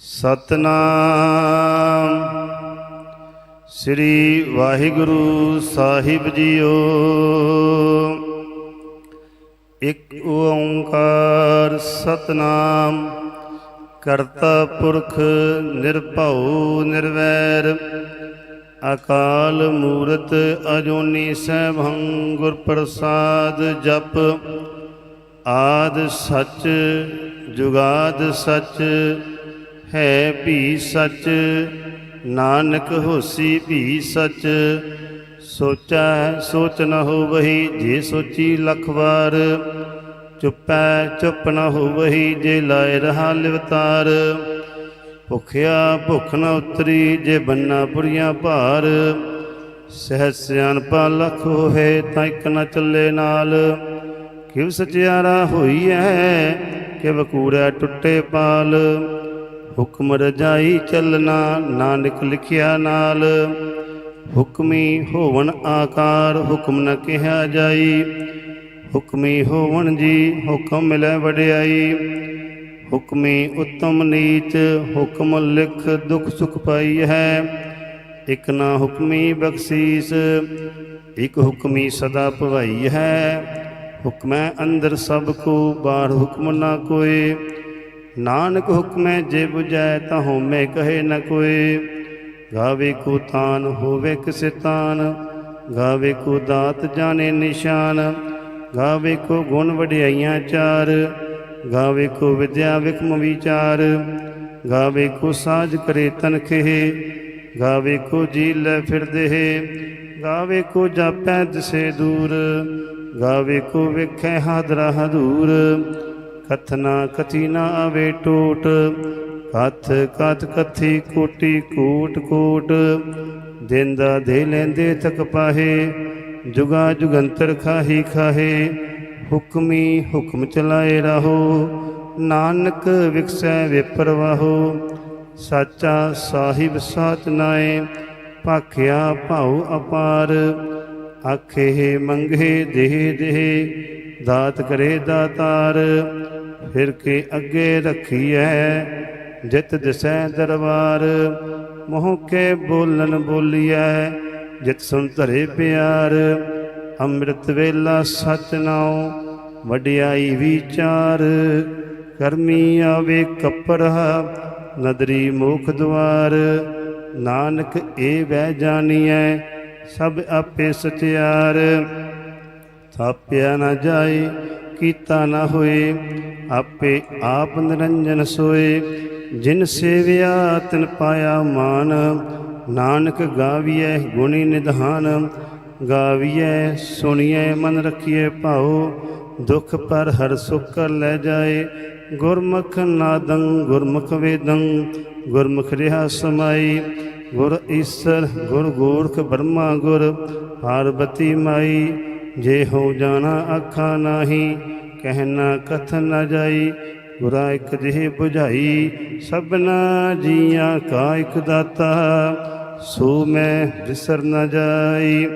ਸਤਨਾਮ। ਸ੍ਰੀ ਵਾਹਿਗੁਰੂ ਸਾਹਿਬ ਜੀਓ। ਇੱਕ ਓੰਕਾਰ ਸਤਨਾਮ, ਕਰਤਾ ਪੁਰਖ ਨਿਰਭਉ ਨਿਰਵੈਰ, ਅਕਾਲ ਮੂਰਤ ਅਜੋਨੀ ਸੈਭੰ ਗੁਰ ਪ੍ਰਸਾਦ ਜਪ, ਆਦ ਸੱਚ, ਜੁਗਾਦ ਸੱਚ ਹੈ ਭੀ ਸੱਚ, ਨਾਨਕ ਹੋਸੀ ਭੀ ਸੱਚ। ਸੋਚੈ ਸੋਚ ਨ ਹੋਵਹੀ ਜੇ ਸੋਚੀ ਲਖ ਵਾਰ। ਚੁੱਪੈ ਚੁੱਪ ਨ ਹੋਵਹੀ ਜੇ ਲਾਇ ਰਹਾ ਲਿਵਤਾਰ। ਭੁਖਿਆ ਭੁਖ ਨ ਉਤਰੀ ਜੇ ਬੰਨਾ ਪੁਰੀਆਂ ਭਾਰ। ਸਹਿ ਸਿਆਣਪਾ ਲਖ ਹੋਏ ਤਾਂ ਇੱਕ ਨ ਚੱਲੇ ਨਾਲ। ਕਿਵ ਸਚਿਆਰਾ ਹੋਈ ਐ ਕਿ ਵਕੂੜਾ ਟੁੱਟੇ ਪਾਲ। ਹੁਕਮ ਰਜਾਈ ਚੱਲਣਾ, ਨਾਨਕ ਲਿਖਿਆ ਨਾਲ। ਹੁਕਮੀ ਹੋਵਣ ਆਕਾਰ, ਹੁਕਮ ਨ ਕਿਹਾ ਜਾਈ। ਹੁਕਮੀ ਹੋਵਣ ਜੀ, ਹੁਕਮ ਮਿਲੈ ਵਡਿਆਈ। ਹੁਕਮੀ ਉਤਮ ਨੀਚ, ਹੁਕਮ ਲਿਖ ਦੁਖ ਸੁਖ ਪਾਈ ਹੈ। ਇਕ ਨਾ ਹੁਕਮੀ ਬਖਸ਼ੀਸ, ਇਕ ਹੁਕਮੀ ਸਦਾ ਭਵਾਈ ਹੈ। ਹੁਕਮੈ ਅੰਦਰ ਸਭ ਕੋ, ਬਾਹਰ ਹੁਕਮ ਨਾ ਕੋਏ। ਨਾਨਕ ਹੁਕਮੈ ਜੇ 부ਜੈ ਤਾਂ ਹੋਮੈ ਕਹੇ ਨ ਕੋਏ। ਗਾਵੇ ਕੋ ਤਾਨ ਹੋਵੇ ਕਿਸੇ ਤਾਨ, ਗਾਵੇ ਕੋ ਦਾਤ ਜਾਣੇ ਨਿਸ਼ਾਨ, ਗਾਵੇ ਕੋ ਗੁਣ ਵਡਿਆਈਆਂ ਚਾਰ, ਗਾਵੇ ਕੋ ਵਿਦਿਆ ਵਿਕਮ ਵਿਚਾਰ, ਗਾਵੇ ਕੋ ਸਾਜ ਕਰੇ ਤਨਖੇ ਗਾਵੇ ਕੋ ਜੀ ਲੈ ਫਿਰਦੇ ਗਾਵੇ ਕੋ ਜਾਪੈ ਦਿਸੇ ਦੂਰ, ਗਾਵੇ ਕੋ ਵੇਖੈ ਹਾਦਰਾ ਹਦੂਰ। ਕਥਨਾ ਕਥੀ ਨਾ ਆਵੇ ਟੋਟ, ਕਥ ਕਥ ਕਥੀ ਕੋਟੀ ਕੋਟ ਕੋਟ। ਦਿੰਦਾ ਦੇ ਲੈਂਦੇ ਤਕ ਪਾਹੇ, ਜੁਗਾ ਜੁਗੰਤਰ ਖਾਹੀ ਖਾਹੇ। ਹੁਕਮੀ ਹੁਕਮ ਚਲਾਏ ਰਹੋ, ਨਾਨਕ ਵਿਕਸੈ ਵਿਪਰਵਾਹੋ। ਸਾਚਾ ਸਾਹਿਬ ਸਾਚ ਨਾਏ, ਭਾਖਿਆ ਭਾਉ ਅਪਾਰ। ਆਖੇ ਮੰਗੇ ਦੇਹ ਦੇਹ, ਦਾਤ ਕਰੇ ਦਾਤਾਰ। ਫਿਰ ਕੇ ਅੱਗੇ ਰੱਖੀਐ, ਜਿਤ ਦਿਸੈ ਦਰਬਾਰ, ਮੋਹ ਕੇ ਬੋਲਨ ਬੋਲੀਐ, ਜਿਤ ਸੁਨ ਧਰੇ ਪਿਆਰ, ਅੰਮ੍ਰਿਤ ਵੇਲਾ ਸਚ ਨਾਉ ਵਡਿਆਈ ਵਿਚਾਰ, ਕਰਮੀ ਆਵੇ ਕਪੜਾ ਨਦਰੀ ਮੋਖ ਦੁਆਰ, ਨਾਨਕ ਏ ਵਹਿ ਜਾਣੀਐ, ਸਭ ਆਪੇ ਸਚਿਆਰ ਥਾਪਿਆ ਨਾ ਜਾਏ, ਕੀਤਾ ਨਾ ਹੋਏ ਆਪੇ ਆਪ ਨਿਰੰਜਨ ਸੋਏ, ਜਿਨ ਸੇਵਿਆ ਤਿਨ ਪਾਇਆ ਮਾਨ। ਨਾਨਕ ਗਾਵੀਐ ਗੁਣੀ ਨਿਧਾਨ, ਗਾਵੀਐ ਸੁਣੀਐ ਮਨ ਰਖੀਐ ਭਾਉ। ਦੁਖ ਪਰ ਹਰ ਸੁਖ ਲੈ ਜਾਏ, ਗੁਰਮੁਖ ਨਾਦੰ ਗੁਰਮੁਖ ਵੇਦੰ। ਗੁਰਮੁਖ ਰਿਹਾ ਸਮਾਈ, ਗੁਰ ਈਸਰ ਗੁਰ ਗੋਰਖ ਬ੍ਰਹਮਾ ਗੁਰ। ਪਾਰਬਤੀ ਮਾਈ, ਜੇ ਹੋ ਜਾਣਾ ਆਖਾ ਨਾਹੀ ਕਹਿਣਾ ਕਥਨ ਨ ਜਾਈ, ਗੁਰਾ ਇਕ ਜਿਹ 부ਝਾਈ ਸਭਨਾ ਜੀਆਂ ਕਾ ਇਕ ਦਾਤਾ, ਸੋ ਮੈਂ ਵਿਸਰ ਨ ਜਾਈ।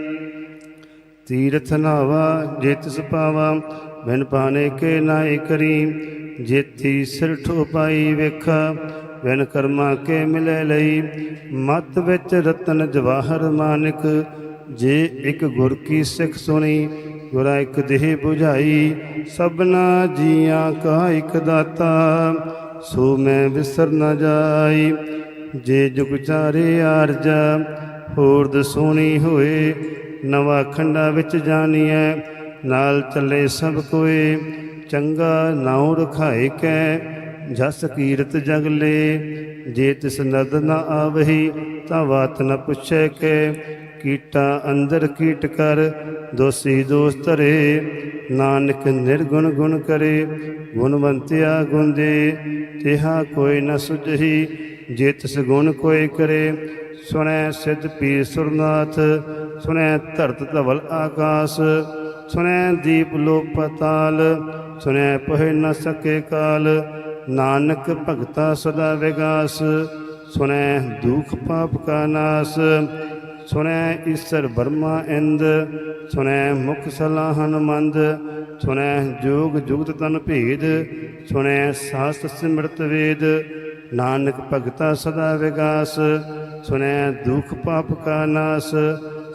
ਤੀਰਥ ਨਾਵਾ ਜੇ ਤਿਸ ਪਾਵਾ, ਬਿਨ ਪਾਣੇ ਕੇ ਨਾਇ ਕਰੀ, ਜੇਤੀ ਸਿਰ ਠੋ ਪਾਈ ਵੇਖਾ, ਬਿਨ ਕਰਮਾ ਕੇ ਮਿਲੇ ਲਈ। ਮਤ ਵਿੱਚ ਰਤਨ ਜਵਾਹਰ ਮਾਨਕ, ਜੇ ਇੱਕ ਗੁਰ ਕੀ ਸਿੱਖ ਸੁਣੀ ਗੁਰਾ ਇੱਕ ਦੇਹ 부ਝਾਈ ਸਭਨਾ ਜੀਆਂ ਕਾ ਇੱਕ ਦਾਤਾ। ਸੋ ਮੈਂ ਵਿਸਰ ਨਾ ਜਾਈ, ਜੇ ਜੁਗ ਚਾਰੇ ਆਰਜਾ, ਹੋਰ ਦਸੋਣੀ ਹੋਏ, ਨਵਾ ਖੰਡਾ ਵਿੱਚ ਜਾਣੀਐ, ਨਾਲ ਚੱਲੇ ਸਭ ਕੋਏ, ਚੰਗਾ ਨਾਉ ਰਖਾਏ ਕੈ, ਜਸ ਕੀਰਤ ਜਗ ਲੇ। ਜੇ ਤਿਸ ਨਦ ਨ ਆਵਹੀ, ਤਾਂ ਬਾਤ ਨ ਪੁੱਛੈ ਕੈ, ਕੀਟਾ ਅੰਦਰ ਕੀਟ ਕਰ ਦੋਸੀ ਦੋਸਤ ਰੇ ਨਾਨਕ ਨਿਰਗੁਣ ਗੁਣ ਕਰੇ ਗੁਣਵੰਤਿਆ ਗੁਣ ਦੇ ਤਿਹਾ ਕੋਈ ਨ ਸੁਝਹੀ, ਜੇ ਤਿਸ ਗੁਣ ਕੋਈ ਕਰੇ, ਸੁਣੈ ਸਿੱਧ ਪੀਰ ਸੁਰਨਾਥ, ਸੁਣੈ ਧਰਤ ਧਵਲ ਆਕਾਸ, ਸੁਣੈ ਦੀਪ ਲੋਕ ਪਤਾਲ ਸੁਣੈ ਪਹਿ ਨ ਸਕੇ ਕਾਲ, ਨਾਨਕ ਭਗਤਾ ਸਦਾ ਵਿਗਾਸ, ਸੁਣੈ ਦੁਖ ਪਾਪ ਕਾ ਨਾਸ ਸੁਣੈ ਈਸਰ ਬਰਮਾ ਇੰਦ, ਸੁਣੈ ਮੁਖ ਸਲਾਹਨ ਮੰਦ ਸੁਣੈ ਜੋਗ ਜੁਗਤ ਤਨ ਭੇਦ, ਸੁਣੈ ਸਾਸਤ ਸਿਮਰਤ ਵੇਦ, ਨਾਨਕ ਭਗਤਾ ਸਦਾ ਵਿਗਾਸ, ਸੁਣੈ ਦੁਖ ਪਾਪ ਕਾ ਨਾਸ,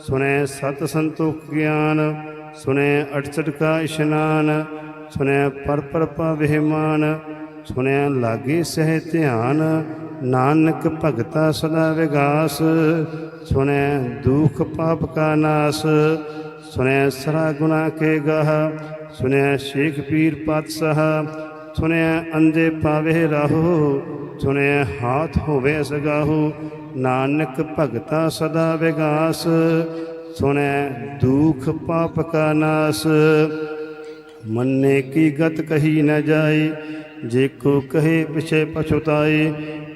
ਸੁਣੈ ਸਤ ਸੰਤੋਖ ਗਿਆਨ, ਸੁਣੈ ਅਠਸਠ ਕਾ ਇਸ਼ਨਾਨ, ਸੁਣੈ ਪਰ ਪਰ ਪਾਵਹਿ ਲਾਗੇ ਸਹਿ ਧਿਆਨ ਨਾਨਕ ਭਗਤਾ ਸਦਾ ਵਿਗਾਸ, ਸੁਣੈ ਦੁਖ ਪਾਪ ਕਾ ਨਾਸ ਸੁਨੈ ਸਰਾ ਗੁਨਾ ਕੇ ਗਹ ਸੁਨੈ ਸ਼ੇਖ ਪੀਰ ਪਾਤਸ਼ਾਹ ਸੁਨਿਆ ਅੰਦੇ ਪਾਵੇ ਰਾਹੋ, ਸੁਣੈ ਹਾਥ ਹੋਵੇ ਸਗਾਹੋ, ਨਾਨਕ ਭਗਤਾ ਸਦਾ ਵਿਗਾਸ, ਸੁਣੈ ਦੁਖ ਪਾਪ ਕਾ ਨਾਸ। ਮੰਨੇ ਕੀ ਗਤ ਕਹੀ ਨ ਜਾਏ ਜੇ ਕੋ ਕਹੇ ਪਿਛੇ ਪਛੁਤਾਏ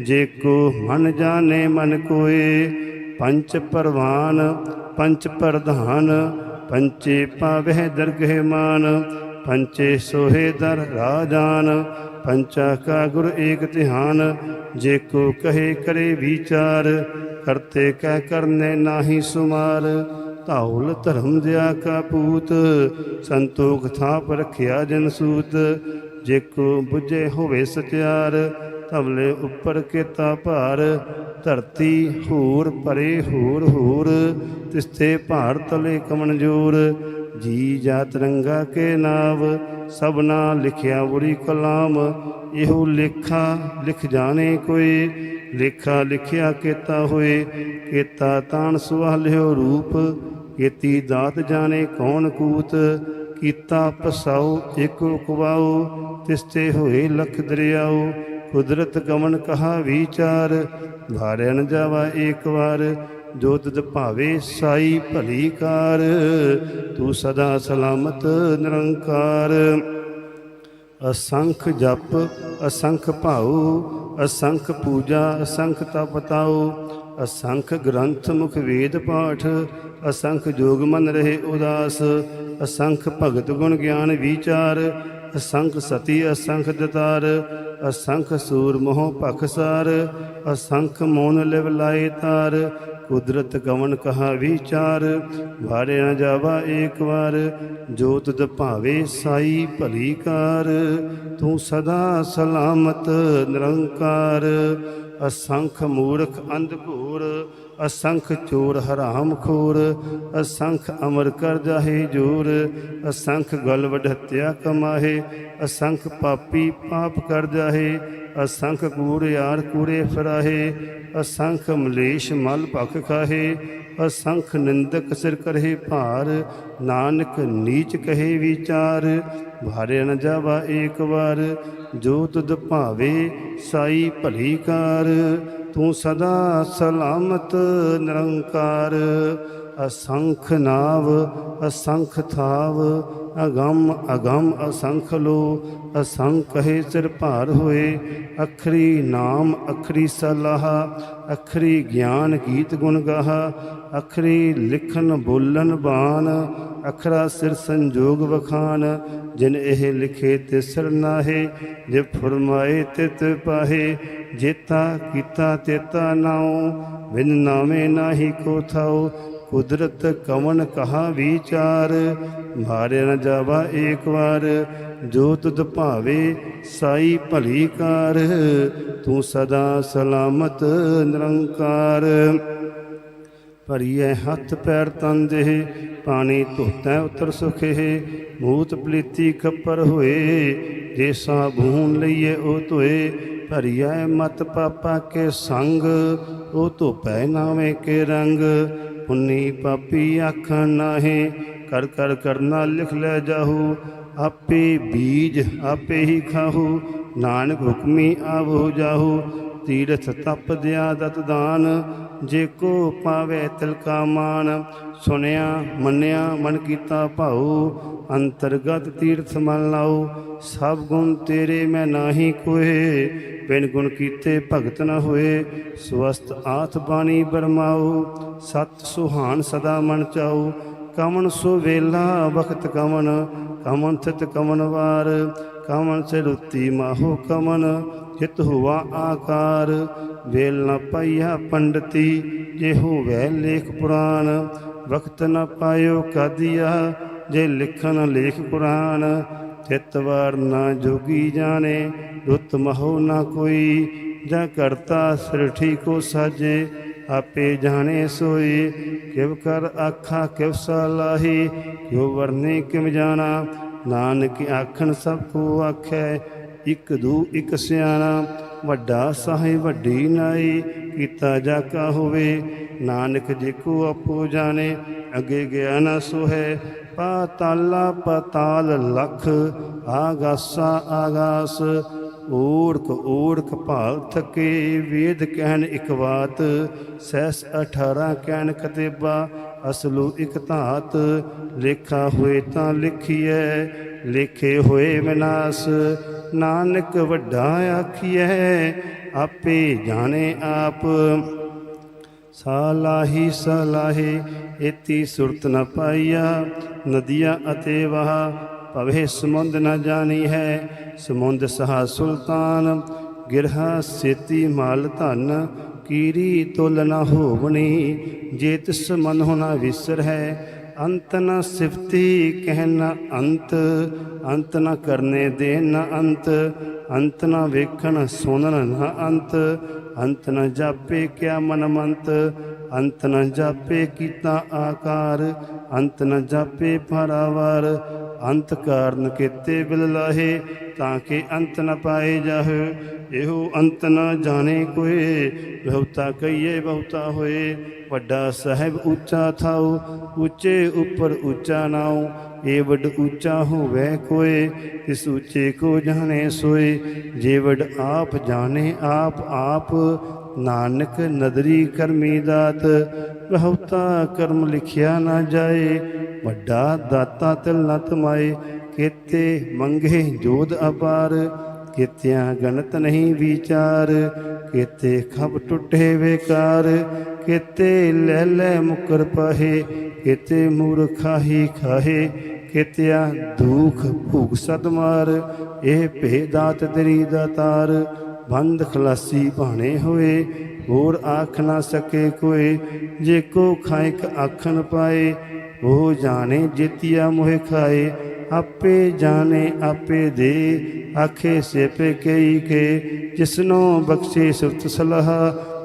ਜੇ ਕੋ ਮਨ ਜਾਣੇ ਮਨ ਕੋਏ, ਪੰਚ ਪਰਵਾਨ, ਪੰਚ ਪ੍ਰਧਾਨ, ਪੰਚੇ ਪਾਵਹਿ ਦਰਗਹਿ ਮਾਨ, ਪੰਚੇ ਸੋਹੇ ਦਰ ਰਾਜਾਨ, ਪੰਚਾ ਕਾ ਗੁਰ ਏਕ ਧਿਆਨ, ਜੇ ਕੋ ਕਹੇ ਕਰੇ ਵਿਚਾਰ, ਕਰਤੇ ਕਹਿ ਕਰਨੇ ਨਾਹੀ ਸੁਮਾਰ, ਧੌਲ ਧਰਮ ਦਿਆ ਕਾ ਪੂਤ, ਸੰਤੋਖ ਥਾਪ ਰਖਿਆ ਜਨ ਸੂਤ, ਜੇ ਕੋ 부ਝੇ ਹੋਵੇ ਸਚਿਆਰ ਤਵਲੇ ਉੱਪਰ ਕੀਤਾ ਭਾਰ, ਧਰਤੀ ਹੂਰ ਪਰੇ ਹੂਰ ਹੂਰ, ਤਿਸਤੇ ਭਾਰ ਤਲੇ ਕਮਨਜੂਰ, ਜੀ ਜਾ ਤਿਰੰਗਾ ਕੇ ਨਾਵ, ਸਭਨਾ ਲਿਖਿਆ ਬੁਰੀ ਕਲਾਮ, ਇਹੋ ਲੇਖਾ ਲਿਖ ਜਾਣੇ ਕੋਈ, ਲੇਖਾ ਲਿਖਿਆ ਕੀਤਾ ਹੋਏ, ਕੀਤਾ ਤਾਣ ਸੁਹਾਲਿਓ ਰੂਪ, ਕੀਤੀ ਦਾਤ ਜਾਣੇ ਕੌਣ ਕੂਤ, ਕੀਤਾ ਪਸਾਉ ਏਕੋ ਕੁਵਾਉ ਤਿਸਤੇ ਹੋਏ ਲਖ ਦਰਿਆਉ ਕੁਦਰਤ ਗਮਨ ਕਹਾ ਵਿਚਾਰ ਭਾਰਿਆ ਨ ਜਾਵਾ ਏਕ ਵਾਰ, ਜੋ ਤਦ ਭਾਵੇ ਸਾਈ ਭਲੀ ਕਾਰ, ਤੂੰ ਸਦਾ ਸਲਾਮਤ ਨਿਰੰਕਾਰ। ਅਸੰਖ ਜਪ, ਅਸੰਖ ਭਾਉ, ਅਸੰਖ ਪੂਜਾ, ਅਸੰਖ ਤਪ ਤਾਉ, ਅਸੰਖ ਗ੍ਰੰਥ ਮੁਖ ਵੇਦ ਪਾਠ, ਅਸੰਖ ਜੋਗ ਮਨ ਰਹੇ ਉਦਾਸ, ਅਸੰਖ ਭਗਤ ਗੁਣ ਗਿਆਨ ਵਿਚਾਰ, ਅਸੰਖ ਸਤੀ ਅਸੰਖ ਦਤਾਰ ਅਸੰਖ ਸੂਰ ਮੋਹ ਭਖਸਾਰ ਅਸੰਖ ਮੋਨ ਲਿਵ ਲਾਏ ਤਾਰ, ਕੁਦਰਤ ਗਵਨ ਕਹਾ ਵਿਚਾਰ ਭਾਰੇ ਨ ਜਾਵਾ ਏਕ ਵਾਰ, ਜੋਤ ਦ ਭਾਵੇ ਸਾਈ ਭਲੀ ਕਾਰ, ਤੂੰ ਸਦਾ ਸਲਾਮਤ ਨਿਰੰਕਾਰ, ਅਸੰਖ ਮੂਰਖ ਅੰਧ ਘੂਰ ਅਸੰਖ ਚੋਰ ਹਰਾਮ ਖੋਰ, ਅਸੰਖ ਅਮਰ ਕਰ ਜਾਹੇ ਜੋਰ, ਅਸੰਖ ਗਲ ਵਢਤਿਆ ਕਮਾਹੇ, ਅਸੰਖ ਪਾਪੀ ਪਾਪ ਕਰ ਜਾਹੇ, ਅਸੰਖ ਕੂੜ ਯਾਰ ਕੂੜੇ ਫਰਾਹੇ, ਅਸੰਖ ਮਲੇਸ਼ ਮਲ ਭਖ ਖਾਹੇ, ਅਸੰਖ ਨਿੰਦਕ ਸਿਰ ਕਰਹਿ ਭਾਰ, ਨਾਨਕ ਨੀਚ ਕਹੇ ਵਿਚਾਰ, ਭਾਰੇ ਨ ਜਾਵਾ ਏਕ ਵਾਰ, ਜੋ ਤੁਧ ਭਾਵੇ ਸਾਈ ਭਲੀ ਕਾਰ। ਤੂੰ ਸਦਾ ਸਲਾਮਤ ਨਿਰੰਕਾਰ ਅਸੰਖ ਨਾਵ, ਅਸੰਖ ਥਾਵ, ਅਗੰਮ ਅਗੰਮ ਅਸੰਖ ਲੋ, ਅਸੰਖ ਹੈ ਸਿਰ ਭਾਰ ਹੋਏ, ਅਖਰੀ ਨਾਮ, ਅਖਰੀ ਸਲਾਹ, ਅਖਰੀ ਗਿਆਨ ਗੀਤ ਗੁਣ ਗਾਹਾ, ਅਖਰੀ ਲਿਖਨ ਬੋਲਨ ਬਾਣ, ਅਖਰਾ ਸਿਰ ਸੰਜੋਗ ਵਖਾਨ ਜਿਨ ਇਹ ਲਿਖੇ ਤਿਸਰ ਸਿਰ ਨਾਹੇ, ਜੇ ਫਰਮਾਏ ਤਿਤ ਪਾਹੇ, ਜੇਤਾ ਕੀਤਾ ਤੇਤਾ ਨਾਉ, ਬਿਨ ਨਾਮੇ ਨਾਹੀ ਕੋ ਥਾਉ ਕੁਦਰਤ ਕਵਨ ਕਹਾ ਵਿਚਾਰ ਭਾਰੇ ਨ ਜਾਵਾ ਏਕ ਵਾਰ, ਜੋ ਤੁਧ ਭਾਵੇ ਸਾਈ ਭਲੀ ਕਾਰ, ਤੂੰ ਸਦਾ ਸਲਾਮਤ ਨਿਰੰਕਾਰ। ਭਰੀਐ ਹੱਥ ਪੈਰ ਤਨ ਦੇਹ, ਪਾਣੀ ਧੋਤੈ ਉਤਰ ਸੁਖੇ, ਮੂਤ ਪਲੀਤੀ ਖੱਪਰ ਹੋਏ, ਜੇ ਸਾਬੂਨ ਲਈਏ ਉਹ ਧੋਏ, ਭਰੀਐ ਮਤ ਪਾਪਾ ਕੇ ਸੰਗ, ਉਹ ਧੋਪੈ ਨਾਵੇਂ ਕੇ ਰੰਗ। ਉਨੀ ਪਾਪੀ ਆਖਣ ਨਾਹੀਂ, ਕਰ ਕਰ ਕਰਨਾ ਲਿਖ ਲੈ ਜਾਹੂ। ਆਪੇ ਬੀਜ ਆਪੇ ਹੀ ਖਾਹੂ, ਨਾਨਕ ਹੁਕਮੀ ਆਵੋ ਜਾਹੂ। ਤੀਰਥ ਤਪ ਦਿਆ ਦਤ ਦਾਨ, ਜੇ ਕੋ ਪਾਵੇ ਤਿਲ ਕਾ ਮਾਨ। ਸੁਨਿਆ ਮੰਨਿਆ, ਮਨ ਕੀਤਾ ਭਾਉ, ਅੰਤਰਗਤ ਤੀਰਥ ਮਨ ਲਾਉ। ਸਭ ਗੁਣ ਤੇਰੇ ਮੈਂ ਨਾਹੀ ਕੋਏ ਬਿਨ ਗੁਣ ਕੀਤੇ ਭਗਤ ਨ ਹੋਏ। ਸਵਸਤ ਆਥ ਬਾਣੀ ਬਰਮਾਉ, ਸਤ ਸੁਹਾਨ ਸਦਾ ਮਨ ਚਾਓ ਕਮਨ ਸੋ ਵੇਲਾ, ਵਖਤ ਕਮਨ ਕਮਨ ਥਿਤ ਕਮਨ ਵਾਰ। ਕਮਨ ਸੇ ਰੁੱਤੀ ਮਾਹੋ ਕਮਨ ਚਿਤ ਹੁਆ ਆਕਾਰ। ਵੇਲ ਨ ਪਈਆ ਪੰਡਤੀ, ਜੇ ਹੋਵੇ ਲੇਖ ਪੁਰਾਨ ਵਕਤ ਨ ਪਾਇਓ ਕਾਦੀਆ, ਜੇ ਲਿਖਨ ਲੇਖ ਕੁਰਾਨ। ਚਿਤ ਵਾਰ ਨਾ ਜੋਗੀ ਜਾਣੇ, ਰੁੱਤ ਮਹੋ ਨਾ ਕੋਈ। ਜਾਂ ਕਰਤਾ ਸ੍ਰਿਠੀ ਕੋ ਸਾਜੇ, ਆਪੇ ਜਾਣੇ ਸੋਈ। ਕਿਵ ਕਰ ਆਖਾ ਕਿਵ ਸਲਾਹੀ, ਕਿਉ ਵਰਨੇ ਕਿਮ ਜਾਣਾ। ਨਾਨਕ ਆਖਣ ਸਭ ਕੋ ਆਖੈ, ਇਕ ਦੂ ਇਕ ਸਿਆਣਾ, ਵੱਡਾ ਸਾਹਿਬ ਵੱਡੀ ਨਾਈ, ਕੀਤਾ ਜਾ ਕਾ ਹੋਵੇ, ਨਾਨਕ ਜੇ ਕੋ ਆਪੋ ਜਾਣੇ, ਅਗੇ ਗਿਆ ਨਾ ਸੋਹੈ, ਪਾਤਾਲਾ ਪਤਾਲ ਲਖ, ਆਗਾਸਾ ਆਗਾਸ ਓੜਕ ਓੜਕ ਭਾਲ ਥਕੇ ਵੇਦ ਕਹਿਣ ਇਕ ਬਾਤ ਸੈਸ 18 ਕਹਿਣ ਕਤੇਬਾ ਅਸਲੂ ਇਕ ਧਾਤ, ਲੇਖਾ ਹੋਏ ਤਾਂ ਲਿਖੀਐ, ਲੇਖੇ ਹੋਏ ਵਿਨਾਸ਼, ਨਾਨਕ ਵੱਡਾ ਆਖੀਐ, ਆਪੇ ਜਾਣੇ ਆਪ। ਸਾਲਾਹੀ ਸਲਾਹੇ, ਏਤੀ ਸੁਰਤ ਨ ਪਾਈਆ, ਨਦੀਆਂ ਅਤੇ ਵਹਾ ਭਵੇ ਸਮੁੰਦ ਨਾ ਜਾਣੀ ਹੈ। ਸਮੁੰਦ ਸਹਾ ਸੁਲਤਾਨ, ਗਿਰਹਾ ਸੇਤੀ ਮਾਲ ਧਨ, ਕੀਰੀ ਤੁਲ ਨ ਹੋਵਣੀ ਜੇ ਤਿਸ ਮਨ ਹੋਣਾ ਵਿਸਰ ਹੈ। ਅੰਤ ਨ ਸਿਫਤੀ ਕਹਿਨ ਅੰਤ ਅੰਤ ਨ ਕਰਨੇ ਦੇ ਨ ਅੰਤ ਅੰਤ ਨ ਵੇਖਣ ਸੁਣਨ ਨ ਅੰਤ ਅੰਤ ਨ ਜਾਪੇ ਕਿਆ ਮਨ ਮੰਤ ਅੰਤ ਨ ਜਾਪੇ ਕੀਤਾ ਆਕਾਰ, ਅੰਤ ਨ ਜਾਪੇ ਫਰਾਵਾਰ ਅੰਤ ਕਾਰਨ ਕੀਤੇ ਬਿਲ ਲਾਹੇ, ਤਾਂ ਕਿ ਅੰਤ ਨ ਪਾਏ ਜਾਹੇ। ਇਹੋ ਅੰਤ ਨ ਜਾਣੇ ਕੋਏ, ਬਹੁਤਾ ਕਈਏ ਬਹੁਤਾ ਹੋਏ। ਵੱਡਾ ਸਾਹਿਬ ਉੱਚਾ ਥਾਉ, ਉੱਚੇ ਉੱਪਰ ਉੱਚਾ ਨਾਉ। ਏ ਵੱਡ ਉੱਚਾ ਹੋਵੇ ਕੋਏ ਇਸ ਉੱਚੇ ਕੋ ਜਾਣੇ ਸੋਏ। ਜੇ ਵੱਡ ਆਪ ਜਾਣੇ ਆਪ ਆਪ ਨਾਨਕ ਨਦਰੀ ਕਰਮੀ ਦਾਤ। ਬਹੁਤਾ ਕਰਮ ਲਿਖਿਆ ਨਾ ਜਾਏ, ਵੱਡਾ ਦਾਤਾ ਤਿਲ ਨ ਤਮਾਏ। ਕੀਤੇ ਮੰਗੇ ਜੋਧ ਅਪਾਰ, ਕੀਤਿਆਂ ਗਣਤ ਨਹੀਂ ਵਿਚਾਰ। ਕੀਤੇ ਖਬ ਟੁੱਟੇ ਵੇਕਾਰ ਕਿਤੇ ਲੈ ਲੈ ਮੁਕਰ ਪਾਹੇ, ਕੀਤੇ ਮੂਰਖਾਹੀ ਖਾਹੇ, ਕਿਤਿਆ ਦੁਖ ਭੂਖ ਸਦ ਮਾਰ, ਇਹ ਭੇ ਦਾਤ ਤੇਰੀ ਦਾਤਾਰ ਬੰਦ ਖਲਾਸੀ ਭਾਣੇ ਹੋਏ, ਹੋਰ ਆਖ ਨਾ ਸਕੇ ਕੋਏ ਜੇ ਕੋ ਖਾਇਕ ਆਖਣ ਪਾਏ, ਉਹ ਜਾਣੇ ਜਿਤਿਆ ਮੋਹਿ ਖਾਏ, ਆਪੇ ਜਾਣੇ ਆਪੇ ਦੇ, ਆਖੇ ਸੇਪੇ ਕਈ ਕੇ, ਜਿਸਨੋ ਬਖਸ਼ੇ ਸੁਤ ਸਲਾਹ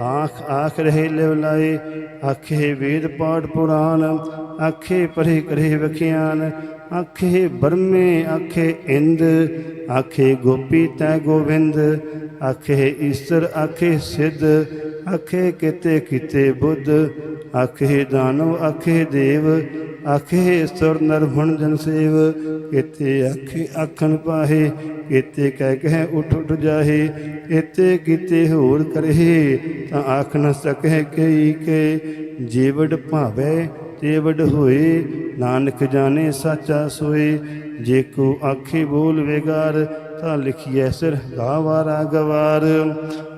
ਆਖ ਆਖ ਰਹੇ ਲਿਵ ਲਾਏ ਆਖੇ ਵੇਦ ਪਾਠ ਪੁਰਾਨ ਆਖੇ ਪਰੇ ਕਰੇ ਵਖਿਆਨ, ਆਖੇ ਬਰਮੇ, ਆਖੇ ਇੰਦ, ਆਖੇ ਗੋਪੀ ਤੈ ਗੋਵਿੰਦ ਆਖੇ ਈਸ਼ਰ, ਆਖੇ ਸਿੱਧ, ਆਖੇ ਕਿਤੇ ਕਿਤੇ ਬੁੱਧ, ਆਖੇ ਦਾਨਵ, ਆਖੇ ਦੇਵ, ਆਖੇ ਸੁਰ ਨਰ ਹੁਣ ਜਨ ਸੇਵ, ਕਿਤੇ ਆਖੇ ਆਖਣ ਪਾਹੇ, ਕਿਤੇ ਕਹਿ ਕਹਿ ਉਠ ਉਠ ਜਾਹੇ ਇਤੇ ਕਿਤੇ ਹੋਰ ਕਰਹਿ, ਤਾਂ ਆਖ ਨ ਸਕੈ ਕਈ ਕੇ, ਜੀਵੜ ਭਾਵੇ ਤੇਵੜ ਹੋਏ, ਨਾਨਕ ਜਾਣੇ ਸਾਚਾ ਸੋਏ ਜੇ ਕੋ ਆਖੇ ਬੋਲ ਵੇਗਾਰ, ਤਾਂ ਲਿਖੀਐ ਸਿਰ ਗਾਵਾਰਾ ਗਵਾਰ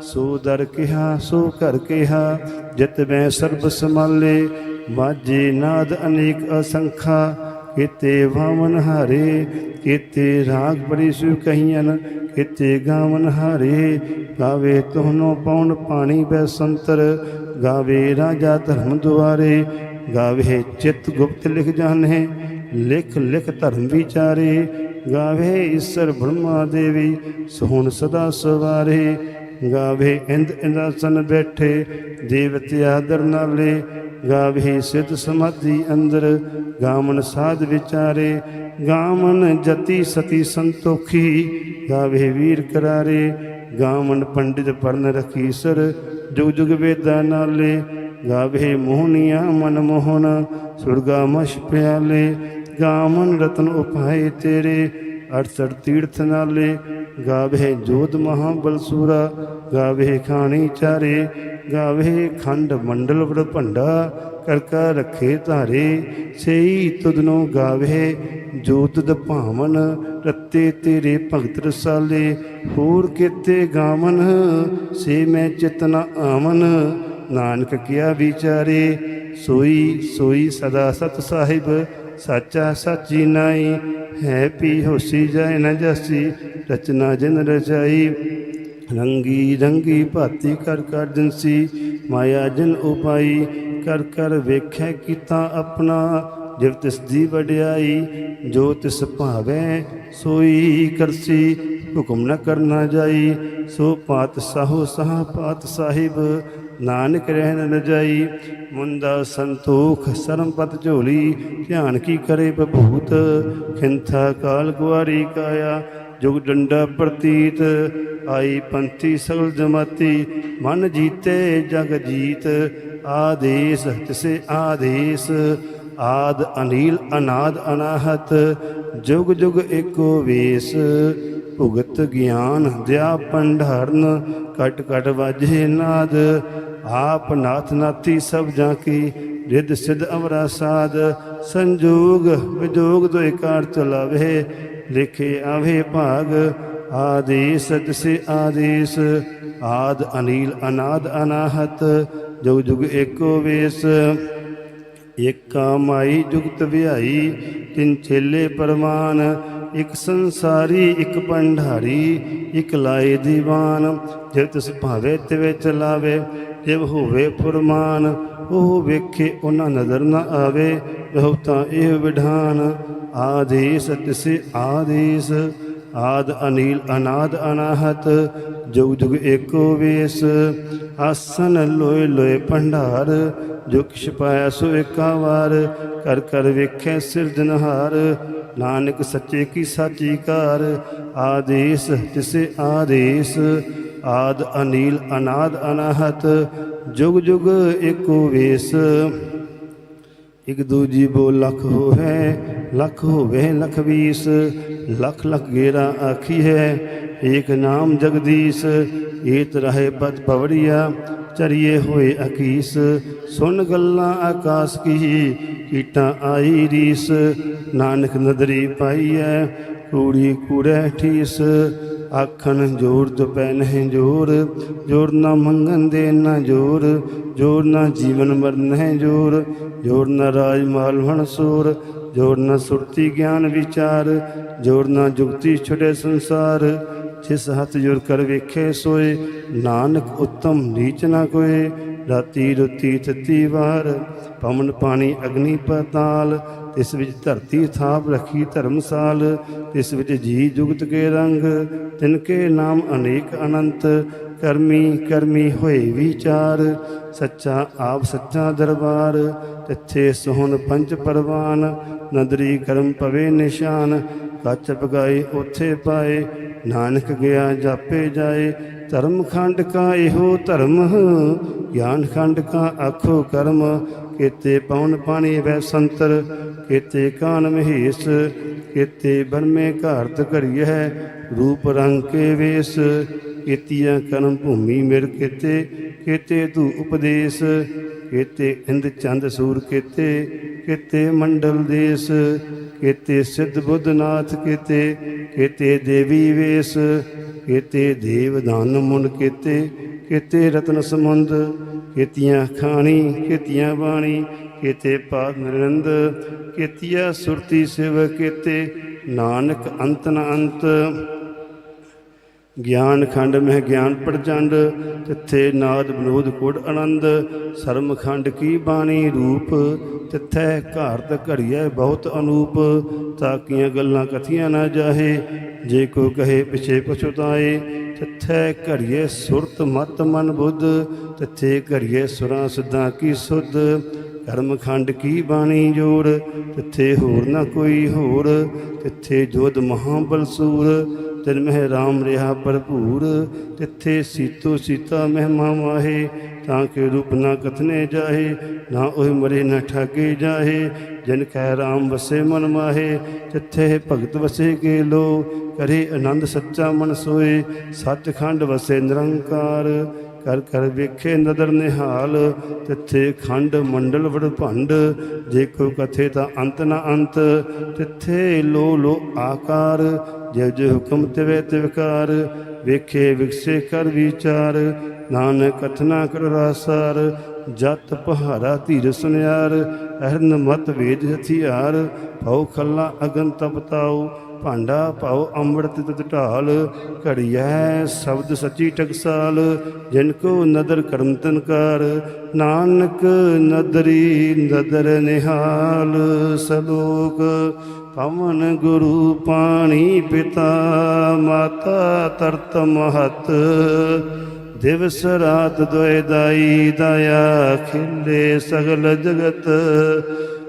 ਸੋ ਦਰ ਕਿਹਾ, ਸੋ ਘਰ ਕਿਹਾ, ਜਿਤ ਮੈਂ ਸਰਬ ਸਮਾਲੇ ਮਾਝੇ ਨਾਦ ਅਨੇਕ ਅਸੰਖਾ, ਕਿਤੇ ਵਾਮਨ ਹਾਰੇ, ਕਿਤੇ ਰਾਗ ਬੜੀ ਸੁ ਕਹੀਆਂ ਕਿਤੇ ਗਾਵਨ ਹਾਰੇ। ਗਾਵੇ ਤੋਹਨੋ ਪਉਣ ਪਾਣੀ ਬੈ ਸੰਤਰ, ਗਾਵੇ ਰਾਜਾ ਧਰਮ ਦੁਆਰੇ। ਗਾਵੇ ਚਿਤ ਗੁਪਤ ਲਿਖ ਜਾਣੇ ਲਿਖ ਲਿਖ ਧਰਮ ਵਿਚਾਰੇ, ਗਾਵੇ ਈਸ਼ਰ ਬ੍ਰਹਮਾ ਦੇਵੀ, ਸੋਹਣ ਸਦਾ ਸਵਾਰੇ। ਗਾਵੇ ਇੰਦ ਇੰਦਾਸਨ ਬੈਠੇ, ਦੇਵਤੇ ਆਦਰ ਨਾਲੇ ਗਾਵੇ ਸਿਧ ਸਮਾਧੀ ਅੰਦਰ, ਗਾਮਨ ਸਾਧ ਵਿਚਾਰੇ। ਗਾਮਨ ਜਤੀ ਸਤੀ ਸੰਤੋਖੀ, ਗਾਵੇ ਵੀਰ ਕਰਾਰੇ। ਗਾਮਨ ਪੰਡਿਤ ਪਰਨ ਰਖੀਸਰ ਜੁਗ ਜੁਗ ਵੇਦਾਂ ਨਾਲੇ। ਗਾਵੇ ਮੋਹਨੀਆਂ ਮਨ ਮੋਹਨ ਸੁਰਗਾ ਮਸ਼ ਪਿਆਲੇ। ਗਾਮਨ ਰਤਨ ਉਪਾਏ ਤੇਰੇ, ਅੜਸੜ ਤੀਰਥ ਨਾਲੇ। ਗਾਵੇ ਜੋਧ ਮਹਾਬਲ ਸੂਰਾ, ਗਾਵੇ ਖਾਣੀ ਚਾਰੇ। ਗਾਵੇ ਖੰਡ ਮੰਡਲ ਵੜ ਭੰਡਾ ਕਰ ਕਰ ਰੱਖੇ ਧਾਰੇ। ਸਈ ਤੁਧਨੋ ਗਾਵੇ ਜੋ ਤੁਧ ਭਾਵਨ, ਰੱਤੇ ਤੇਰੇ ਭਗਤ ਰਸਾਲੇ। ਹੋਰ ਕੀਤੇ ਗਾਵਨ, ਸੇ ਮੈਂ ਚਿਤਨਾ ਆਵਨ। ਨਾਨਕ ਕਿਆ ਵਿਚਾਰੇ, ਸੋਈ ਸੋਈ ਸਦਾ ਸਤ ਸਾਹਿਬ। ਸਾਚਾ ਸਾਚੀ ਨਾਈ, ਹੈ ਪੀ ਹੋਸੀ ਜਾਏ ਨ ਜਾਸੀ, ਰਚਨਾ ਜਿਨ ਰਚਾਈ। ਰੰਗੀ ਰੰਗੀ ਭਾਤੀ ਕਰ ਕਰ ਦਿਨਸੀ ਮਾਇਆ ਜਨ ਉਪਾਈ, ਕਰ ਕਰ ਵੇਖੈ ਕੀਤਾ ਆਪਣਾ। ਜਿਵ ਤਿਸ ਦੀ ਵਡਿਆਈ, ਜੋ ਤਿਸ ਭਾਵੈ ਸੋਈ ਕਰਸੀ। ਹੁਕਮ ਨ ਕਰਨਾ ਜਾਈ, ਸੋ ਪਾਤ ਸਾਹੋ ਸਾਹ ਪਾਤ ਸਾਹਿਬ ਨਾਨਕ ਰਹਿਣ ਨ ਜਾਈ ਮੁੰਦਾ ਸੰਤੋਖ ਸਰਮਪਤ ਝੋਲੀ, ਧਿਆਨ ਕੀ ਕਰੇ ਬਭੂਤ ਖਿੰਥਾ ਕਾਲ ਗੁਆਰੀ ਕਾਇਆ, ਜੁਗ ਡੰਡਾ ਪ੍ਰਤੀਤ, ਆਈ ਪੰਥੀ ਸਗਲ ਜਮਾਤੀ, ਮਨ ਜੀਤੇ ਜਗ ਜੀਤ, ਆਦੇਸ ਤਿਸੇ ਆਦੇਸ, ਆਦ ਅਨੀਲ ਅਨਾਦ ਅਨਾਹਤ, ਜੁਗ ਜੁਗ ਏਕੋ ਵੇਸ, ਭੁਗਤ ਗਿਆਨ ਦਿਆ ਪੰਡਹਰਨ ਕਟ ਕਟ ਵਾਜੇ ਨਾਦ ਆਪ ਨਾਥ ਨਾਥੀ ਸਭ ਜਾਂ ਕੀ, ਰਿੱਧ ਸਿਧ ਅਵਰਾ ਸਾਧ, ਸੰਜੋਗ ਵਿਜੋਗ ਦੋਇ ਕਾਰ ਚਲਾਵੇ ਲਿਖੇ ਆਵੇ ਭਾਗ, ਆਦੇਸ ਤਿਸੇ ਆਦੇਸ, ਆਦ ਅਨੀਲ ਅਨਾਦ ਅਨਾਹਤ, ਜੁਗ ਜੁਗ ਏਕੋ ਵੇਸ, ਏਕਾ ਮਾਈ ਜੁਗਤ ਵਿਹਾਈ, ਤਿੰਨ ਛੇਲੇ ਪਰਮਾਨ ਇਕ ਸੰਸਾਰੀ, ਇਕ ਪੰਡਾਰੀ ਇਕ ਲਾਏ ਦੀਵਾਨ, ਜੇ ਤਿਸ ਭਾਵੇ ਤਿਵੇ ਚਲਾਵੇ ਜਿਵ ਹੋਵੇ ਫੁਰਮਾਨ, ਉਹ ਵੇਖੇ ਉਹਨਾਂ ਨਜ਼ਰ ਨਾ ਆਵੇ, ਰਹੋ ਤਾਂ ਇਹ ਵਿਧਾਨ। ਆਦੇਸ ਤਿਸੇ ਆਦੇਸ, ਆਦ ਅਨੀਲ ਅਨਾਦ ਅਨਾਹਤ, ਜੁਗ ਜੁਗ ਏਕੋ ਵੇਸ। ਆਸਨ ਲੋਏ ਲੋਏ ਭੰਡਾਰ ਜੋ ਕਿਛ ਪਾਇਆ ਸੋ ਏਕਾ ਵਾਰ ਕਰ ਕਰ ਵੇਖੈ ਸਿਰਜਨਹਾਰ ਨਾਨਕ ਸੱਚੇ ਕੀ ਸਾਚੀ ਕਾਰ, ਆਦੇਸ ਤਿਸੇ ਆਦੇਸ ਆਦ ਅਨੀਲ ਅਨਾਦ ਅਨਾਹਤ, ਜੁਗ ਜੁਗ ਏਕੋ ਵੇਸ। ਇਕ ਦੂਜੀ ਬੋ ਲਖ ਹੋਵੇ ਲਖ ਹੋਵੇ ਲਖ ਵੀਸ। ਲਖ ਲਖ ਗੇਰਾ ਆਖੀ ਹੈ, ਏਕ ਨਾਮ ਜਗਦੀਸ਼। ਏਤ ਰਹੇ ਪਦ ਪਵੜੀਆ, ਚਰੀਏ ਹੋਏ ਅਕੀਸ। ਸੁਨ ਗੱਲਾਂ ਆਕਾਸ ਕੀ ਕੀਟਾਂ ਆਈ ਰੀਸ। ਨਾਨਕ ਨਦਰੀ ਪਾਈਐ ਕੂੜੀ ਕੂੜੈ ਠੀਸ। ਆਖਣ ਜੋਰ ਦੁਪੈ ਨਹਿ ਜੋਰ ਜੋਰ ਨਾ ਮੰਗਨ ਦੇ ਨਾ ਜੋਰ ਜੋਰ ਨਾ ਜੀਵਨ ਮਰਨ ਹੈ ਜੋਰ ਜੋਰ ਨਾ ਰਾਜ ਮਾਲ ਹਣ ਸੂਰ, ਜੋਰ ਨਾ ਸੁਰਤੀ ਗਿਆਨ ਵਿਚਾਰ, ਜੋਰ ਨਾ ਜੁਗਤੀ ਛੁਟੇ ਸੰਸਾਰ, ਜਿਸ ਹੱਥ ਜੁਰ ਕਰ ਵੇਖੇ ਸੋਏ, ਨਾਨਕ ਉਤਮ ਨੀਚ ਨਾ ਕੋਏ ਰਾਤੀ ਰੁਤੀ ਤਤੀ ਵਾਰ, ਪਵਨ ਪਾਣੀ ਅਗਨੀ ਪਤਾਲ ਇਸ ਵਿੱਚ ਧਰਤੀ ਥਾਪ ਰੱਖੀ ਧਰਮਸਾਲ ਇਸ ਵਿੱਚ ਜੀ ਜੁਗਤ ਕੇ ਰੰਗ, ਤਿਨ ਕੇ ਨਾਮ ਅਨੇਕ ਅਨੰਤ, ਕਰਮੀ ਕਰਮੀ ਹੋਏ ਵਿਚਾਰ, ਸੱਚਾ ਆਪ ਸੱਚਾ ਦਰਬਾਰ, ਤਿੱਥੇ ਸੋਹਣ ਪੰਜ ਪਰਵਾਨ, ਨਦਰੀ ਕਰਮ ਪਵੇ ਨਿਸ਼ਾਨ, ਕੱਚ ਪਗਾਈ ਉਥੇ ਪਾਏ, ਨਾਨਕ ਗਿਆ ਜਾਪੇ ਜਾਏ ਧਰਮ ਖੰਡ ਕਾ ਇਹੋ ਧਰਮ, ਗਿਆਨ ਖੰਡ ਕਾ ਆਖੋ ਕਰਮ, ਕੀਤੇ ਪਉਣ ਪਾਣੀ ਵੈ ਸੰਤਰ, ਕੀਤੇ ਕਾਨ ਮਹੇਸ਼, ਕੀਤੇ ਬਰਮੇ ਘਾਰਤ ਘਰੀਐ ਰੂਪ ਰੰਗ ਕੇ ਵੇਸ ਕੀਤੀਆਂ ਕਰਮ ਭੂਮੀ ਮਿਰ ਕੀਤੇ ਕੀਤੇ ਤੂ ਉਪਦੇਸ਼, ਕੀਤੇ ਇੰਦ ਚੰਦ ਸੂਰ ਕੀਤੇ ਕੀਤੇ ਮੰਡਲ ਦੇਸ, ਕੀਤੇ ਸਿੱਧ ਬੁੱਧਨਾਥ ਕੀਤੇ ਕੀਤੇ ਦੇਵੀ ਵੇਸ ਕੀਤੇ ਦੇਵ ਦਾਨ ਮੁਨ ਕੀਤੇ ਕੀਤੇ ਰਤਨ ਸਮੁੰਦ ਕੀਤੀਆਂ ਖਾਣੀ, ਕੀਤੀਆਂ ਬਾਣੀ, ਕੀਤੇ ਪਾਦ ਨਿਰੰਦ, ਕੀਤੀਆ ਸੁਰਤੀ ਸਿਵ ਕੀਤੇ, ਨਾਨਕ ਅੰਤ ਨ ਅੰਤ। ਗਿਆਨ ਖੰਡ ਮਹਿ ਗਿਆਨ ਪ੍ਰਚੰਡ, ਤਿੱਥੇ ਨਾਦ ਬਨੋਦ ਕੋੜ ਆਨੰਦ, ਸਰਮ ਖੰਡ ਕੀ ਬਾਣੀ ਰੂਪ, ਤਿੱਥੈ ਘਾਰਤ ਘੜੀਐ ਬਹੁਤ ਅਨੂਪ, ਤਾਕੀਆਂ ਗੱਲਾਂ ਕਥੀਆਂ ਨਾ ਜਾਹੇ, ਜੇ ਕੋ ਕਹੇ ਪਿਛੇ ਪਛੁਤਾਏ ਤਿੱਥੈ ਘੜੀਏ ਸੁਰਤ ਮਤ ਮਨ ਬੁੱਧ, ਤਿੱਥੇ ਘੜੀਐ ਸੁਰਾਂ ਸਿੱਧਾਂ ਕੀ ਸੁਧ, ਕਰਮ ਖੰਡ ਕੀ ਬਾਣੀ ਜੋੜ, ਤਿੱਥੇ ਹੋਰ ਨਾ ਕੋਈ ਹੋਰ, ਤਿੱਥੇ ਜੋਧ ਮਹਾਬਲ ਸੂਰ ਤਿਨ ਮਹਿ ਰਾਮ ਰਿਹਾ ਭਰਪੂਰ, ਤਿੱਥੇ ਸੀਤੋ ਸੀਤਾ ਮਹਿਮਾ ਮਾਹੇ, ਤਾਂ ਕਿ ਰੂਪ ਨਾ ਕਥਨੇ ਜਾਹੇ, ਨਾ ਉਹ ਮਰੇ ਨਾ ਠਾਗੇ ਜਾਹੇ, ਜਿਨ ਕੈ ਰਾਮ ਵਸੇ ਮਨ ਮਾਹੇ, ਤਿੱਥੇ ਭਗਤ ਵਸੇ ਕੇ ਲੋ ਕਰੇ ਆਨੰਦ ਸੱਚਾ ਮਨ ਸੋਏ, ਸੱਚਖੰਡ ਵਸੇ ਨਿਰੰਕਾਰ, ਕਰ ਕਰ ਵੇਖੇ ਨਦਰ ਨਿਹਾਲ, ਤਿੱਥੇ ਖੰਡ ਮੰਡਲ ਵੜ ਭੰਡ, ਜੇ ਕੋ ਕਥੇ ਤਾਂ ਅੰਤ ਨਾ ਅੰਤ, ਤਿੱਥੇ ਲੋ ਲੋ ਆਕਾਰ ਜੇ ਜੇ ਹੁਕਮ ਤਿਵੇ ਤਿਵਕਾਰ, ਵੇਖੇ ਵਿਕਸੇ ਕਰ ਵਿਚਾਰ, ਨਾਨਕ ਕਥਨਾ ਕਰ ਰਾਸਾਰ, ਜਤ ਪਹਾਰਾ ਧੀਰ ਸੁਨਿਆਰ, ਅਹਰਨ ਮਤ ਵੇਦ ਹਥਿਆਰ, ਭਉ ਖੱਲਾ ਅਗਨ ਤਪਤਾਉ ਭਾਂਡਾ ਭਾਉ ਅੰਮ੍ਰਿਤ ਤਤ ਢਾਲ, ਘੜੀਐ ਸ਼ਬਦ ਸੱਚੀ ਟਕਸਾਲ, ਜਿਨ ਕੋ ਨਦਰ ਕਰਮ ਤਨਕਾਰ, ਨਾਨਕ ਨਦਰੀ ਨਦਰ ਨਿਹਾਲ ਸਲੋਕ ਪਵਨ ਗੁਰੂ ਪਾਣੀ ਪਿਤਾ, ਮਾਤਾ ਤਰਤ ਮਹਤ। ਦਿਵਸ ਰਾਤ ਦੁਇ ਦਾਈ ਦਇਆ, ਖਿਲੇ ਸਗਲ ਜਗਤ।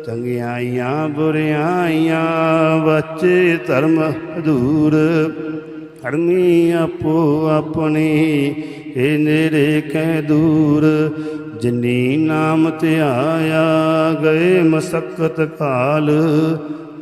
ਚੰਗਿਆਈਆਂ ਬੁਰਿਆਈਆਂ ਵਚੇ ਧਰਮ ਹਦੂਰ ਹਰਮੀ ਆਪੋ ਆਪਣੀ ਏ ਨੇਰੇ ਕੈ ਦੂਰ। ਜਿਨੀ ਨਾਮ ਧਿਆਇਆ ਗਏ ਮਸਕਤ ਕਾਲ।